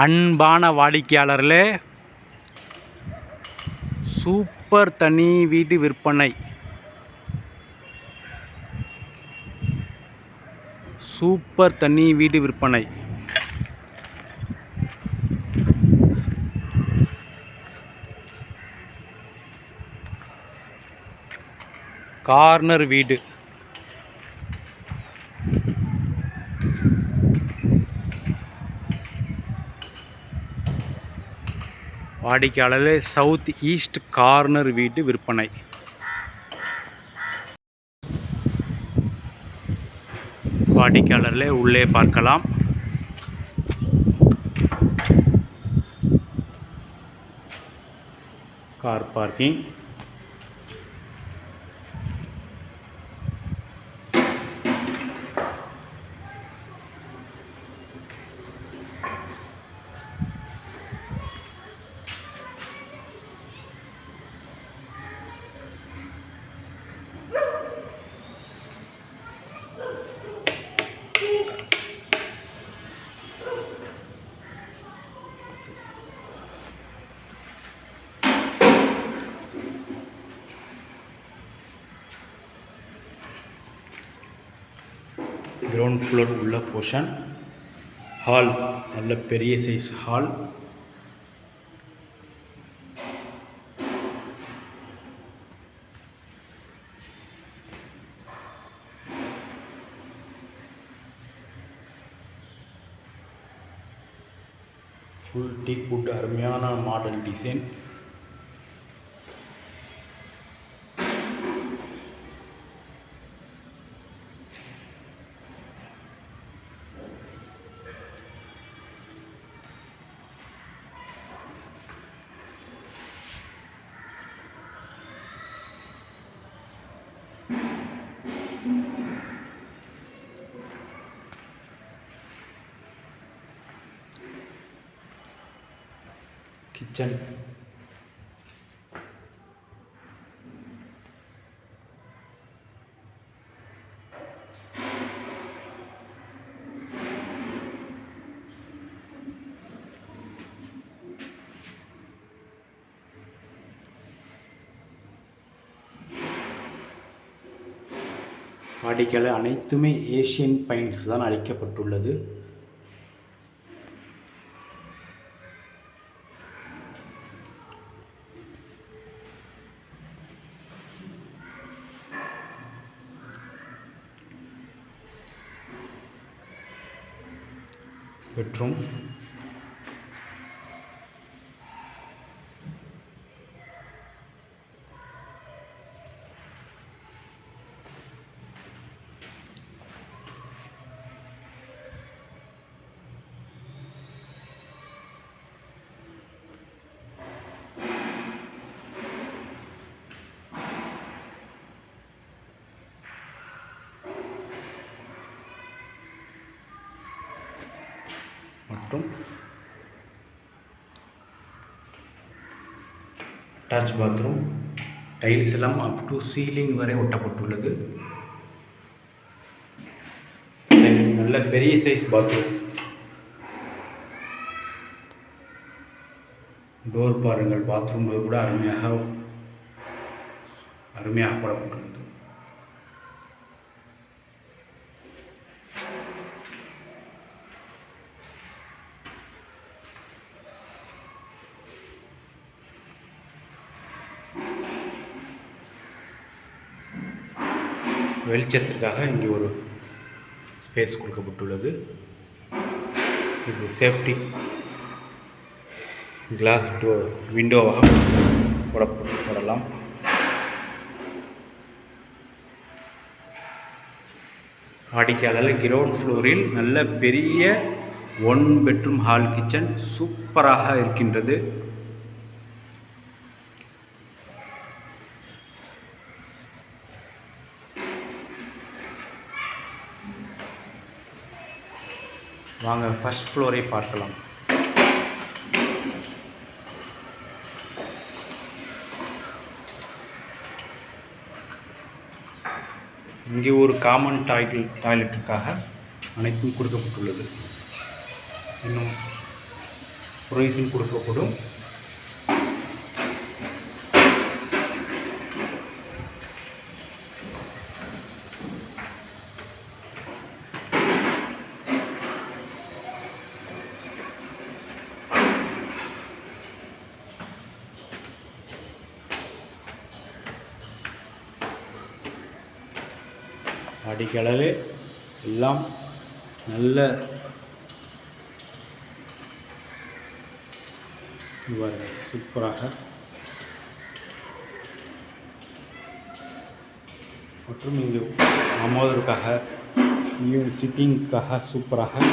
அன்பான வாடிக்கையாளர்களே சூப்பர் தனி வீடு விற்பனை. சூப்பர் தனி வீடு விற்பனை. கார்னர் வீடு. வாடிக்கையாளர் சவுத் ஈஸ்ட் கார்னர் வீட்டு விற்பனை. வாடிக்கையாளரில் உள்ளே பார்க்கலாம். கார் பார்க்கிங் கிரவுண்ட் ஃப்ளோர் உள்ள போர்ஷன் ஹால் நல்ல பெரிய size hall full teak wood அருமையான மாடல் டிசைன் கிச்சன். வாடிக்கையாளர் அனைத்துமே ஏஷியன் பெயிண்ட்ஸ் தான் அளிக்கப்பட்டுள்ளது. பெட்ரூம் மற்றும் அட்டாச் பாத்ரூம் டைல்ஸ் எல்லாம் அப் டு சீலிங் வரை ஒட்டப்பட்டுள்ளது. நல்ல பெரிய சைஸ் பாத்ரூம் டோர் பாருங்கள் பாத்ரூம் கூட அருமையாக அருமையாக போடப்பட்டுள்ளது. வெளிச்சத்திற்காக இங்கே ஒரு ஸ்பேஸ் கொடுக்கப்பட்டுள்ளது. இது சேஃப்டி கிளாஸ் டோர் விண்டோவாக போடப்பட்டு போடலாம் வாடிக்கையாளர் கிரவுண்ட் ஃப்ளோரில் நல்ல பெரிய ஒன் பெட்ரூம் ஹால் கிச்சன் சூப்பராக இருக்கின்றது. வாங்க ஃபர்ஸ்ட் ஃப்ளோரை பார்க்கலாம். இங்கே ஒரு காமன் டாய்லெட் டாய்லெட்டுக்காக அனைத்தும் கொடுக்கப்பட்டுள்ளது. இன்னும் ப்ரொவிஷன் கொடுக்கப்படும். அடிக்களவு எல்லாம் நல்ல சூப்பராக. மற்றும் இங்கு அமோதற்காக இங்கே சிட்டிங்காக சூப்பராக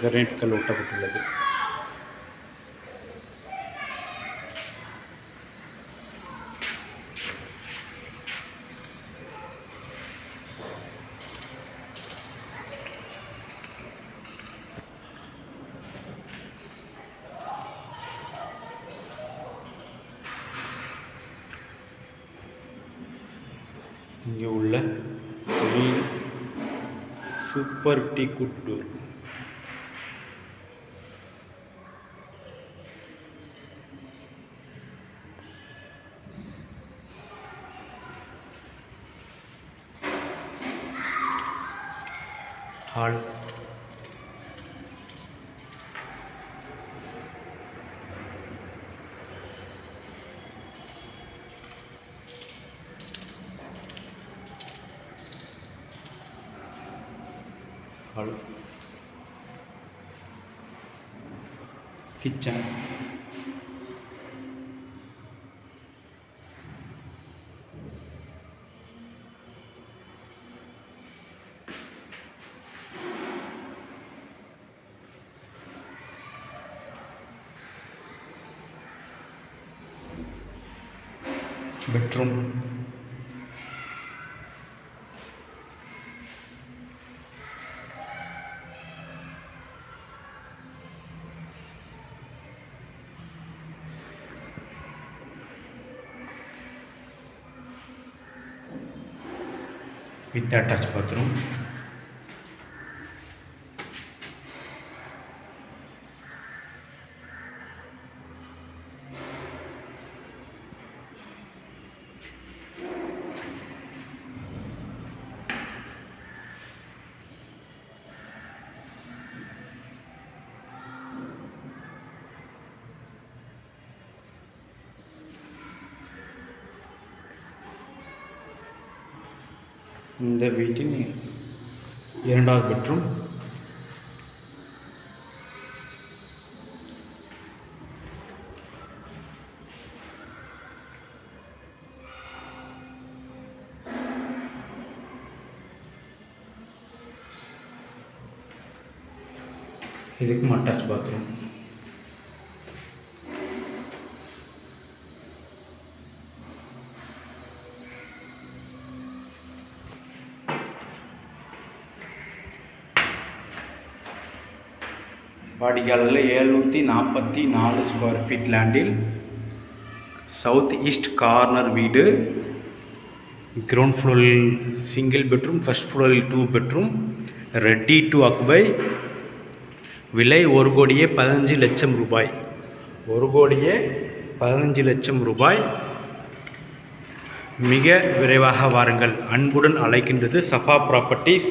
கிரனைட்கள் ஒட்டப்பட்டுள்ளது இங்கே உள்ள சூப்பர் டீ Kuttur hall. Hall kitchen. Bedroom. With attached bathroom இந்த வீட்டின் இரண்டாவது பெட்ரூம் இதுக்கும் அட்டாச் பாத்ரூம் வாடிக்கையாளர்கள் எழுநூற்றி நாற்பத்தி நாலு ஸ்கொயர் ஃபீட் லேண்டில் சவுத் ஈஸ்ட் கார்னர் வீடு கிரவுண்ட் ஃப்ளோரில் சிங்கிள் பெட்ரூம் ஃபர்ஸ்ட் ஃப்ளோரில் two bedroom ready to occupy விலை ஒரு கோடியே பதினஞ்சு லட்சம் ரூபாய். ஒரு கோடியே பதினஞ்சு லட்சம் ரூபாய். மிக விரைவாக வாருங்கள். அன்புடன் அழைக்கின்றது சஃபா ப்ராப்பர்ட்டிஸ்